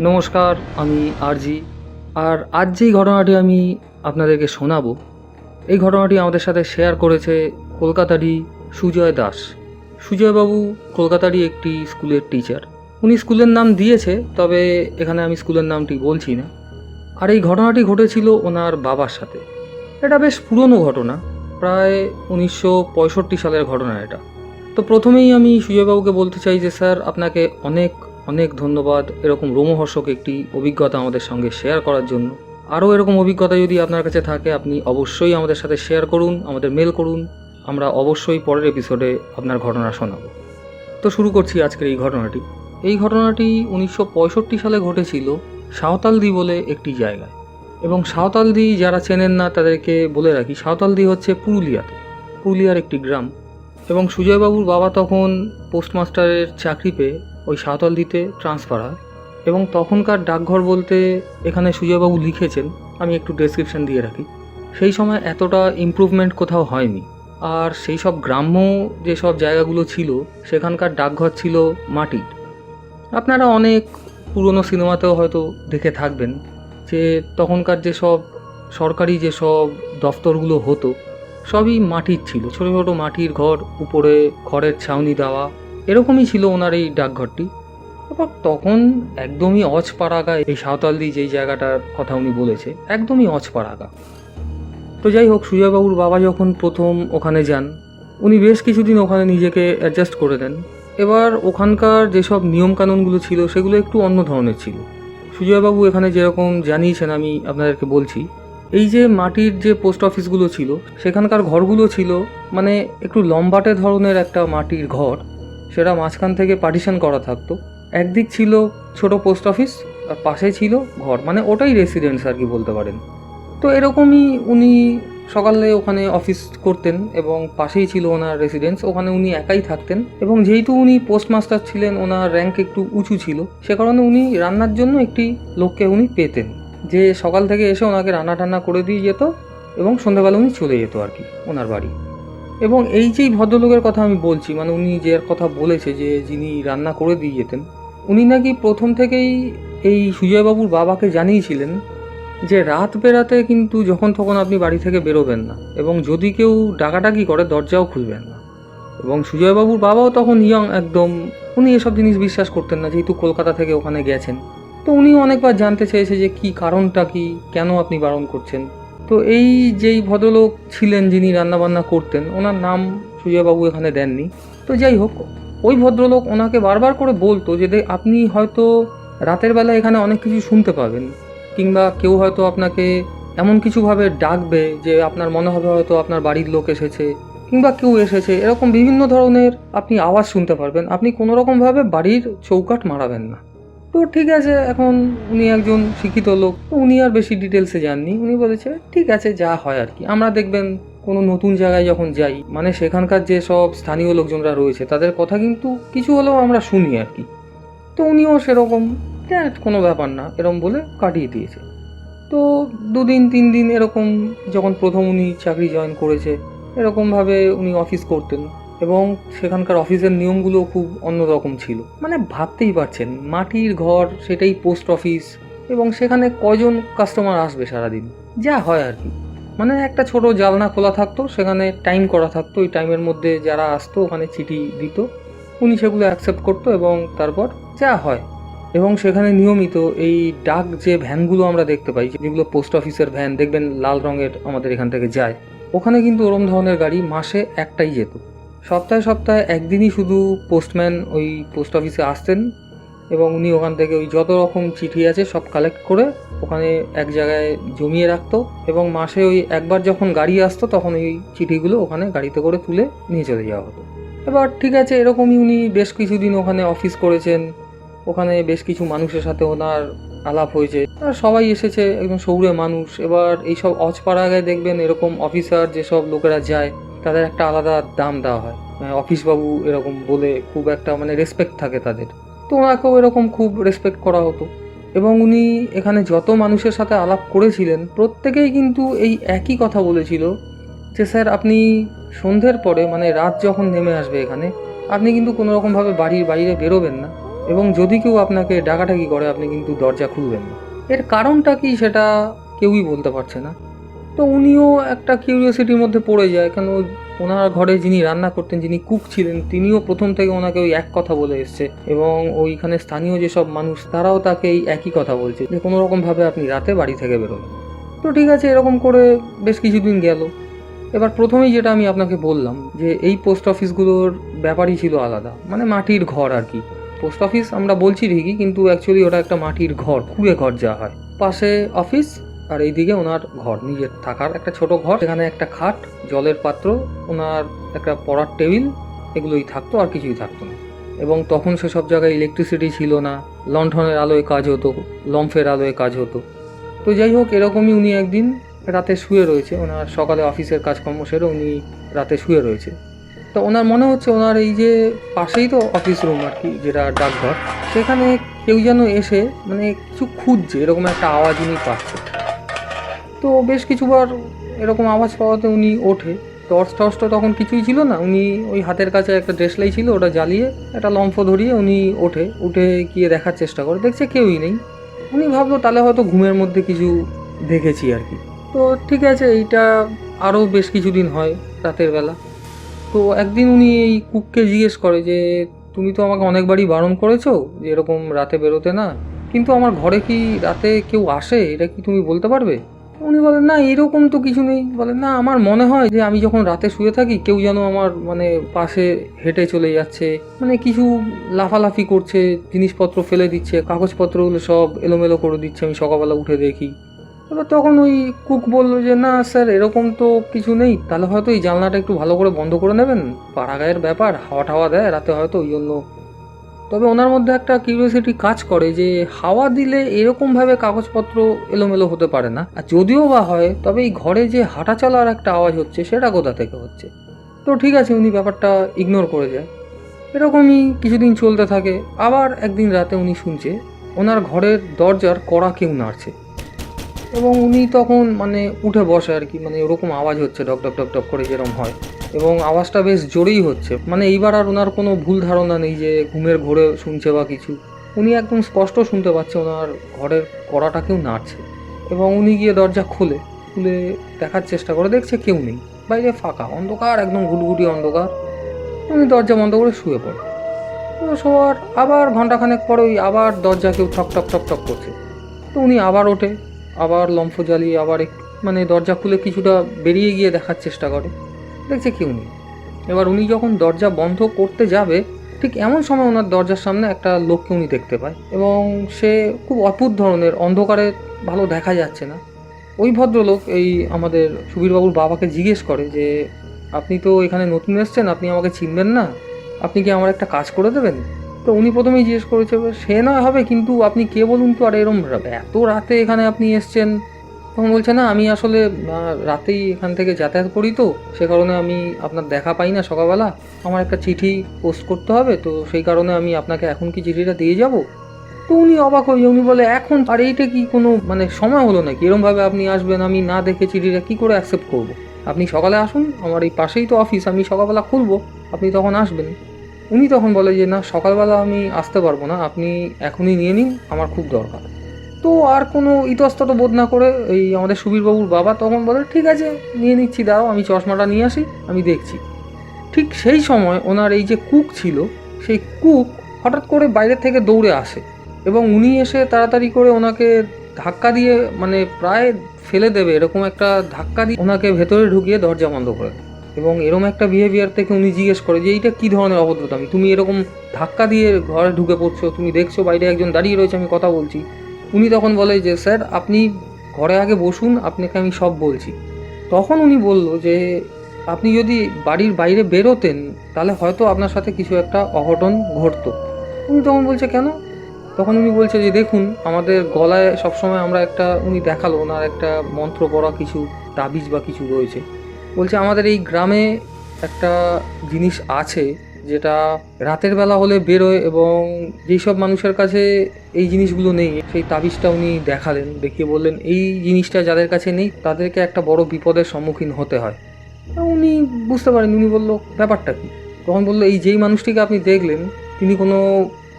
নমস্কার, আমি আরজি। আর আজ যেই ঘটনাটি আমি আপনাদেরকে শোনাবো, এই ঘটনাটি আমাদের সাথে শেয়ার করেছে কলকাতারই সুজয় দাস। সুজয়বাবু কলকাতারই একটি স্কুলের টিচার। উনি স্কুলের নাম দিয়েছে, তবে এখানে আমি স্কুলের নামটি বলছি না। আর এই ঘটনাটি ঘটেছিল ওনার বাবার সাথে। এটা বেশ পুরনো ঘটনা, প্রায় উনিশশো পঁয়ষট্টি সালের ঘটনা এটা। তো প্রথমেই আমি সুজয়বাবুকে বলতে চাই যে, স্যার, আপনাকে অনেক অনেক ধন্যবাদ। এরকম রোমহর্ষক একটি অভিজ্ঞতা আমাদের সঙ্গে শেয়ার করার জন্য। আরও এরকম অভিজ্ঞতা যদি আপনার কাছে থাকে, আপনি অবশ্যই আমাদের সাথে শেয়ার করুন, আমাদের মেল করুন। আমরা অবশ্যই পরের এপিসোডে আপনার ঘটনা শোনাবো। তো শুরু করছি আজকের এই ঘটনাটি। এই ঘটনাটি উনিশশো পঁয়ষট্টি সালে ঘটেছিল সাঁওতালদি বলে একটি জায়গায়। এবং সাঁওতালদি যারা চেনেন না, তাদেরকে বলে রাখি, সাঁওতালদি হচ্ছে পুরুলিয়াতে। পুরুলিয়ার একটি গ্রাম। এবং সুজয়বাবুর বাবা তখন পোস্টমাস্টারের চাকরি পেয়ে ওই সাঁওতাল দিতে ট্রান্সফার হয়। এবং তখনকার ডাকঘর বলতে এখানে সুজয়বাবু লিখেছেন, আমি একটু ডেসক্রিপশন দিয়ে রাখি। সেই সময় এতটা ইমপ্রুভমেন্ট কোথাও হয়নি। আর সেই সব গ্রাম্য যেসব জায়গাগুলো ছিল, সেখানকার ডাকঘর ছিল মাটির। আপনারা অনেক পুরনো সিনেমাতেও হয়তো দেখে থাকবেন যে তখনকার যেসব সরকারি যেসব দফতরগুলো হতো, সবই মাটির ছিল। ছোটো ছোটো মাটির ঘর, উপরে খড়ের ছাউনি দেওয়া এরকমই ছিল ওনার এই ডাকঘরটি। এবার তখন একদমই অজপাড়াগা এই সাঁওতালদি যেই জায়গাটার কথা উনি বলেছে, একদমই অজপাড়াগা তো যাই হোক, সুজয়বাবুর বাবা যখন প্রথম ওখানে যান, উনি বেশ কিছুদিন ওখানে নিজেকে অ্যাডজাস্ট করে দেন। এবার ওখানকার যেসব নিয়মকানুনগুলো ছিল, সেগুলো একটু অন্য ধরনের ছিল। সুজয়বাবু এখানে যেরকম জানিয়েছেন, আমি আপনাদেরকে বলছি, এই যে মাটির যে পোস্ট অফিসগুলো ছিল, সেখানকার ঘরগুলো ছিল মানে একটু লম্বাটে ধরনের একটা মাটির ঘর। সেটা মাঝখান থেকে পার্টিশন করা থাকতো। একদিক ছিল ছোট পোস্ট অফিস আর পাশে ছিল ঘর মানে ওটাই রেসিডেন্স আর কি বলতে পারেন। তো এরকমই উনি সকালে ওখানে অফিস করতেন এবং পাশেই ছিল ওনার রেসিডেন্স ওখানে উনি একাই থাকতেন। এবং যেহেতু উনি পোস্টমাস্টার ছিলেন, ওনার র্যাঙ্ক একটু উঁচু ছিল, সে কারণে উনি রান্নার জন্য একটি লোককে উনি পেতেন। যে সকাল থেকে এসে ওনাকে রান্না টান্না করে দিয়ে যেত এবং সন্ধ্যাবেলা উনি চলে যেত আর কি, ওনার বাড়ি। এবং এই যেই ভদ্রলোকের কথা আমি বলছি মানে উনি যে কথা বলেছে যে যিনি রান্না করে দিয়ে যেতেন, উনি নাকি প্রথম থেকেই এই সুজয়বাবুর বাবাকে জানিয়েছিলেন যে রাত বেরাতে কিন্তু যখন তখন আপনি বাড়ি থেকে বেরোবেন না এবং যদি কেউ ডাকাডাকি করে, দরজাও খুলবেন না। এবং সুজয়বাবুর বাবাও তখন ইয়ং একদম, উনি এসব জিনিস বিশ্বাস করতেন না, যেহেতু কলকাতা থেকে ওখানে গেছেন। তো উনি অনেকবার জানতে চেয়েছে যে কি কারণটা, কি কেন আপনি বারণ করছেন। তো এই যেই ভদ্রলোক ছিলেন যিনি রান্নাবান্না করতেন, ওনার নাম সুজয়বাবু এখানে দেননি। তো যাই হোক, ওই ভদ্রলোক ওনাকে বারবার করে বলতো যে আপনি হয়তো রাতের বেলা এখানে অনেক কিছু শুনতে পাবেন, কিংবা কেউ হয়তো আপনাকে এমন কিছুভাবে ডাকবে যে আপনার মনে হবে হয়তো আপনার বাড়ির লোক এসেছে, কিংবা কেউ এসেছে, এরকম বিভিন্ন ধরনের আপনি আওয়াজ শুনতে পারবেন। আপনি কোনো রকমভাবে বাড়ির চৌকাট মারাবেন না। তো ঠিক আছে, এখন উনি একজন শিক্ষিত লোক। উনি আর বেশি ডিটেলসে যাননি। উনি বলেছে, ঠিক আছে, যা হয় আর কি। আমরা দেখবেন কোনো নতুন জায়গায় যখন যাই মানে সেখানকার যে সব স্থানীয় লোকজনরা রয়েছে, তাদের কথা কিন্তু কিছু হলেও আমরা শুনি আর কি। তো উনিও সেরকম হ্যাঁ কোনো ব্যাপার না। এরকম বলে কাটিয়ে দিয়েছে। তো দুদিন, তিন দিন এরকম যখন প্রথম উনি চাকরি জয়েন করেছে, এরকমভাবে উনি অফিস করতেন। এবং সেখানকার অফিসের নিয়মগুলো খুব অন্যরকম ছিল। মানে ভাবতেই পারছেন, মাটির ঘর, সেটাই পোস্ট অফিস এবং সেখানে কজন কাস্টমার আসবে সারাদিন? যা হয় আর কি। মানে একটা ছোট জালনা খোলা থাকতো, সেখানে টাইম করা থাকতো, ওই টাইমের মধ্যে যারা আসতো, ওখানে চিঠি দিত, উনি সেগুলো অ্যাকসেপ্ট করতো এবং তারপর যা হয়। এবং সেখানে নিয়মিত এই ডাক যে ভ্যানগুলো আমরা দেখতে পাই, যেগুলো পোস্ট অফিসের ভ্যান, দেখবেন লাল রঙের আমাদের এখান থেকে যায়, ওখানে কিন্তু ওরম ধরনের গাড়ি মাসে একটাই যেত। সপ্তাহে সপ্তাহে একদিনই শুধু পোস্টম্যান ওই পোস্ট অফিসে আসতেন এবং উনি ওখান থেকে ওই যত রকম চিঠি আছে সব কালেক্ট করে ওখানে এক জায়গায় জমিয়ে রাখতো এবং মাসে ওই একবার যখন গাড়ি আসতো তখন ওই চিঠিগুলো ওখানে গাড়িতে করে তুলে নিয়ে চলে যাওয়া হতো। এবার ঠিক আছে, এরকমই উনি বেশ কিছুদিন ওখানে অফিস করেছেন, ওখানে বেশ কিছু মানুষের সাথে ওনার আলাপ হয়েছে। আর সবাই এসেছে, একদম সৌরে মানুষ। এবার এইসব অজপাড়াগায় দেখবেন এরকম অফিসার যেসব লোকেরা যায় তাদের একটা আলাদা দাম দেওয়া হয়। মানে অফিসবাবু এরকম বলে খুব একটা মানে রেসপেক্ট থাকে তাদের। তো ওনাকেও এরকম খুব রেসপেক্ট করা হতো। এবং উনি এখানে যত মানুষের সাথে আলাপ করেছিলেন, প্রত্যেকেই কিন্তু এই একই কথা বলেছিল যে, স্যার, আপনি সন্ধ্যের পরে মানে রাত যখন নেমে আসবে এখানে, আপনি কিন্তু কোনো রকমভাবে বাড়ির বাইরে বেরোবেন না। এবং যদি কেউ আপনাকে ডাকাডাকি করে, আপনি কিন্তু দরজা খুলবেন না। এর কারণটা কি সেটা কেউই বলতে পারছে না। তো উনিও একটা কিউরিয়াসিটির মধ্যে পড়ে যায়, কেন ওনার ঘরে যিনি রান্না করতেন, যিনি কুক ছিলেন, তিনিও প্রথম থেকে ওনাকে ওই এক কথা বলে এসছে এবং ওইখানে স্থানীয় যেসব মানুষ, তারাও তাকে এই একই কথা বলছে যে কোনো রকমভাবে আপনি রাতে বাড়ি থেকে বেরোবেন তো ঠিক আছে, এরকম করে বেশ কিছুদিন গেল। এবার প্রথমেই যেটা আমি আপনাকে বললাম যে এই পোস্ট অফিসগুলোর ব্যাপারই ছিল আলাদা মানে মাটির ঘর আর কি। পোস্ট অফিস আমরা বলছি ঠিকই, কিন্তু অ্যাকচুয়ালি ওটা একটা মাটির ঘর খুবই ঘর যা হয়। পাশে অফিস আর এইদিকে ওনার ঘর, নিজের থাকার একটা ছোট ঘর, সেখানে একটা খাট, জলের পাত্র, ওনার একটা পড়ার টেবিল, এগুলোই থাকতো, আর কিছুই থাকতো না। এবং তখন সেসব জায়গায় ইলেকট্রিসিটি ছিল না, লণ্ঠনের আলোয় কাজ হতো, লম্ফের আলোয় কাজ হতো। তো যাই হোক, এরকমই উনি একদিন রাতে শুয়ে রয়েছে, ওনার সকালে অফিসের কাজকর্ম সেরে উনি রাতে শুয়ে রয়েছে। তো ওনার মনে হচ্ছে ওনার এই যে পাশেই তো অফিস রুম আর কি, যেটা ডাকঘর, সেখানে কেউ যেন এসে মানে কিছু খুঁজছে, এরকম একটা আওয়াজ উনি পাচ্ছে। তো বেশ কিছুবার এরকম আওয়াজ পাওয়াতে উনি ওঠে। টর্চ টর্চ তো তখন কিছুই ছিল না। উনি ওই হাতের কাছে একটা ড্রেসলাই ছিল ওটা জ্বালিয়ে একটা লম্ফ ধরিয়ে উনি ওঠে। উঠে গিয়ে দেখার চেষ্টা করে, দেখছে কেউই নেই। উনি ভাবলো, তাহলে হয়তো ঘুমের মধ্যে কিছু দেখেছি আর কি। তো ঠিক আছে, এইটা আরও বেশ কিছুদিন হয় রাতের বেলা। তো একদিন উনি এই কুককে জিজ্ঞেস করে যে, তুমি তো আমাকে অনেকবারই বারণ করেছ যে এরকম রাতে বেরোতে না। কিন্তু আমার ঘরে কি রাতে কেউ আসে? এটা কি তুমি বলতে পারবে? উনি বলেন না, এরকম তো কিছু নেই। বলেন না, আমার মনে হয় যে আমি যখন রাতে শুয়ে থাকি, কেউ যেন আমার মানে পাশে হেঁটে চলে যাচ্ছে। মানে কিছু লাফালাফি করছে, জিনিসপত্র ফেলে দিচ্ছে, কাগজপত্রগুলো সব এলোমেলো করে দিচ্ছে, আমি সকালবেলা উঠে দেখি। এবার তখন ওই কুক বলল যে, না, স্যার, এরকম তো কিছু নেই। তাহলে হয়তো এই জানলাটা একটু ভালো করে বন্ধ করে নেবেন? পাড়াগায়ের ব্যাপার হাওয়া টাওয়া দেয়, রাতে হয়তো ওই জন্য তবে ওনার মধ্যে একটা কিউরিয়াসিটি কাজ করে যে হাওয়া দিলে এরকমভাবে কাগজপত্র এলোমেলো হতে পারে না। আর যদিও বা হয়, তবে এই ঘরে যে হাঁটা চলার একটা আওয়াজ হচ্ছে, সেটা কোথা থেকে হচ্ছে? তো ঠিক আছে, উনি ব্যাপারটা ইগনোর করে যায়। এরকমই কিছুদিন চলতে থাকে। আবার একদিন রাতে উনি শুনছে, ওনার ঘরের দরজার কড়া কেউ নাড়ছে। এবং উনি তখন মানে উঠে বসে আর কি মানে ওরকম আওয়াজ হচ্ছে ডক ডক ডক ডক করে যেরকম হয়। এবং আওয়াজটা বেশ জোরেই হচ্ছে। মানে এইবার আর ওনার কোনো ভুল ধারণা নেই যে ঘুমের ঘোরে শুনছে বা কিছু। উনি একদম স্পষ্ট শুনতে পাচ্ছে ওনার ঘরের কড়াটা কেউ নাড়ছে এবং উনি গিয়ে দরজা খোলে, খুলে দেখার চেষ্টা করে দেখছে কেউ নেই। বাইরে ফাঁকা, অন্ধকার, একদম গুটগুটি অন্ধকার। উনি দরজা বন্ধ করে শুয়ে পড়ে। শোয়ার আবার ঘন্টাখানেক পরে ওই আবার দরজা কেউ ঠক ঠক ঠক ঠক করছে। তো উনি আবার ওঠে, আবার লম্ফ জ্বালিয়ে আবার মানে দরজা খুলে কিছুটা বেরিয়ে গিয়ে দেখার চেষ্টা করে। দেখছে কেউ নেই এবার উনি যখন দরজা বন্ধ করতে যাবে, ঠিক এমন সময় ওনার দরজার সামনে একটা লোককে উনি দেখতে পায় এবং সে খুব অদ্ভুত ধরনের অন্ধকারে ভালো দেখা যাচ্ছে না। ওই ভদ্রলোক এই আমাদের সুবীরবাবুর বাবাকে জিজ্ঞেস করে যে, আপনি তো এখানে নতুন এসছেন, আপনি আমাকে চিনবেন না? আপনি কি আমার একটা কাজ করে দেবেন? তো উনি প্রথমেই জিজ্ঞেস করেছে, সে নয়, হবে, কিন্তু আপনি কে বলুন তো? আর এরম এত রাতে এখানে আপনি এসছেন। তখন বলছে, না, আমি আসলে রাতেই এখান থেকে যাতায়াত করি তো, সে কারণে আমি আপনার দেখা পাই না সকালবেলা। আমার একটা চিঠি পোস্ট করতে হবে, তো সেই কারণে আমি আপনাকে এখন কি চিঠিটা দিয়ে যাব? তো উনি অবাক হয়ে উনি বলে, এখন, আর এইটা কি কোনো মানে সময় হলো নাকি? এরমভাবে আপনি আসবেন, আমি না দেখে চিঠিটা কি করে অ্যাকসেপ্ট করব? আপনি সকালে আসুন, আমার এই পাশেই তো অফিস আমি সকালবেলা খুলবো, আপনি তখন আসবেন। উনি তখন বলে যে, না, সকালবেলা আমি আসতে পারব না, আপনি এখনই নিয়ে নিন, আমার খুব দরকার। তো আর কোনো ইতস্তত বোধ না করে এই আমাদের সুবীরবাবুর বাবা তখন বলে, ঠিক আছে, নিয়ে নিচ্ছি, দাঁড়াও, আমি চশমাটা নিয়ে আসি, আমি দেখছি। ঠিক সেই সময় ওনার এই যে কুক ছিল, সেই কুক হঠাৎ করে বাইরে থেকে দৌড়ে আসে এবং উনি এসে তাড়াতাড়ি করে ওনাকে ধাক্কা দিয়ে মানে প্রায় ফেলে দেবে, এরকম একটা ধাক্কা দিয়ে ওনাকে ভেতরে ঢুকিয়ে দরজা বন্ধ করে এবং এরকম একটা বিহেভিয়ার থেকে উনি জিজ্ঞেস করে যে, এইটা কী ধরনের অভদ্রতামি তুমি এরকম ধাক্কা দিয়ে ঘরে ঢুকে পড়ছো, তুমি দেখছ বাইরে একজন দাঁড়িয়ে রয়েছে, আমি কথা বলছি। উনি তখন বলে যে, স্যার, আপনি ঘরে আগে বসুন, আপনাকে আমি সব বলছি। তখন উনি বলল যে, আপনি যদি বাড়ির বাইরে বেরোতেন, তাহলে হয়তো আপনার সাথে কিছু একটা অঘটন ঘটতো। উনি তখন বলছে, কেন? তখন উনি বলছে যে, দেখুন, আমাদের গলায় সবসময় আমরা একটা, উনি দেখাল ওনার একটা মন্ত্র পড়া কিছু, তাবিজ বা কিছু রয়েছে। বলছে, আমাদের এই গ্রামে একটা জিনিস আছে যেটা রাতের বেলা হলে বেরোয় এবং যেই সব মানুষের কাছে এই জিনিসগুলো নেই, সেই তাবিজটা উনি দেখালেন, দেখিয়ে বললেন, এই জিনিসটা যাদের কাছে নেই, তাদেরকে একটা বড় বিপদের সম্মুখীন হতে হয়। উনি বুঝতে পারেন, উনি বলল, ব্যাপারটা কি? তখন বলল, এই যেই মানুষটিকে আপনি দেখলেন, তিনি কোনো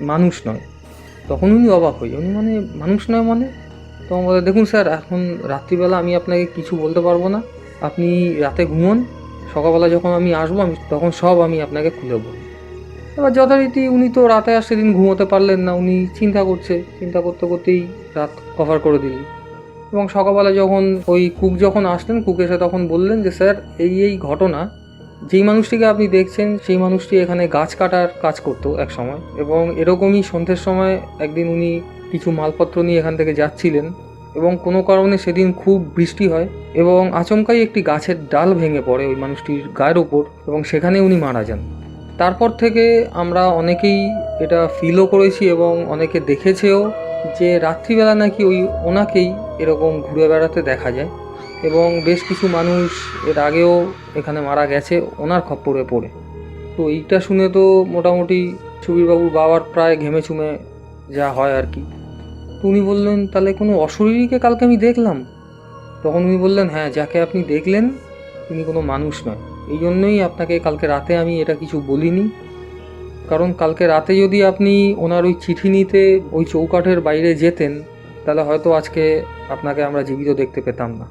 মানুষ নয়। তখন উনি অবাক হয়ে উনি মানে মানুষ নয় মানে? তখন বলে, দেখুন স্যার, এখন রাত্রিবেলা আমি আপনাকে কিছু বলতে পারব না। আপনি রাতে ঘুমোন সকালবেলা যখন আমি আসব, আমি তখন সব আমি আপনাকে খুলে বলব। এবার যথারীতি উনি তো রাতে আর সেদিন ঘুমোতে পারলেন না, উনি চিন্তা করছে, চিন্তা করতে করতেই রাত কভার করে দিলেন। এবং সকালবেলা যখন ওই কুক যখন আসলেন, কুক এসে তখন বললেন যে, স্যার, এই এই ঘটনা, যেই মানুষটিকে আপনি দেখছেন, সেই মানুষটি এখানে গাছ কাটার কাজ করতো এক সময় এবং এরকমই সন্ধ্যের সময় একদিন উনি কিছু মালপত্র নিয়ে এখান থেকে যাচ্ছিলেন। এবং কোনো কারণে সেদিন খুব বৃষ্টি হয় এবং আচমকাই একটি গাছের ডাল ভেঙে পড়ে ওই মানুষটির গায়ের ওপর এবং সেখানে উনি মারা যান। তারপর থেকে আমরা অনেকেই এটা ফিলও করেছি এবং অনেকে দেখেছেও যে রাত্রিবেলা নাকি ওই ওনাকেই এরকম ঘুরে বেড়াতে দেখা যায় এবং বেশ কিছু মানুষ এর আগেও এখানে মারা গেছে, ওনার খপ্পরে পড়ে। তো এইটা শুনে তো মোটামুটি সুবীরবাবুর বাবার প্রায় ঘেমে চুমে যা হয় আর কি। উনি বললেন, তাহলে কোনো অশরীরীকে কালকে আমি দেখলাম? তখন উনি বললেন হ্যাঁ যাকে আপনি দেখলেন, তিনি কোনো মানুষ নয়। এই জন্যই আপনাকে কালকে রাতে আমি এটা কিছু বলিনি। কারণ কালকে রাতে যদি আপনি ওনার ওই চিঠি নিতে ওই চৌকাঠের বাইরে যেতেন, তাহলে হয়তো আজকে আপনাকে আমরা জীবিত দেখতে পেতাম না।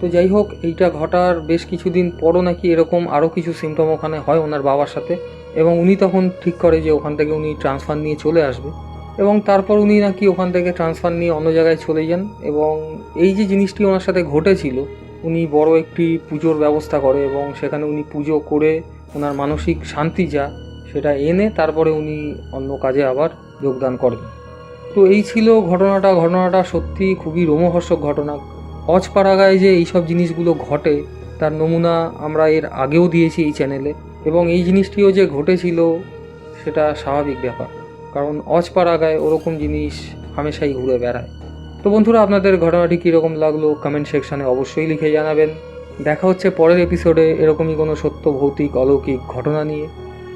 তো যাই হোক, এইটা ঘটার বেশ কিছুদিন পরও নাকি এরকম আরও কিছু সিমটম ওখানে হয় ওনার বাবার সাথে। এবং উনি তখন ঠিক করে যে ওখান থেকে উনি ট্রান্সফার নিয়ে চলে আসবে। এবং তারপর উনি নাকি ওখান থেকে ট্রান্সফার নিয়ে অন্য জায়গায় চলে যান এবং এই যে জিনিসটি ওনার সাথে ঘটেছিল, উনি বড় একটি পুজোর ব্যবস্থা করে এবং সেখানে উনি পুজো করে ওনার মানসিক শান্তি যা সেটা এনে তারপরে উনি অন্য কাজে আবার যোগদান করেন তো এই ছিল ঘটনাটা। ঘটনাটা সত্যি খুবই রোমহর্ষক ঘটনা। অজপাড়াগায় যে এইসব জিনিসগুলো ঘটে, তার নমুনা আমরা এর আগেও দিয়েছি এই চ্যানেলে এবং এই জিনিসটিও যে ঘটেছিল, সেটা স্বাভাবিক ব্যাপার। কারণ অজপাড়াগায় ওরকম জিনিস হামেশাই ঘুরে বেড়ায়। তো বন্ধুরা, আপনাদের ঘটনাটি কীরকম লাগল কমেন্ট সেকশানে অবশ্যই লিখে জানাবেন। দেখা হচ্ছে পরের এপিসোডে এরকমই কোনো সত্য, ভৌতিক, অলৌকিক ঘটনা নিয়ে।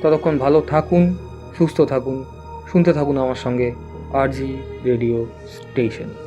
ততক্ষণ ভালো থাকুন, সুস্থ থাকুন, শুনতে থাকুন আমার সঙ্গে আরজি রেডিও স্টেশন।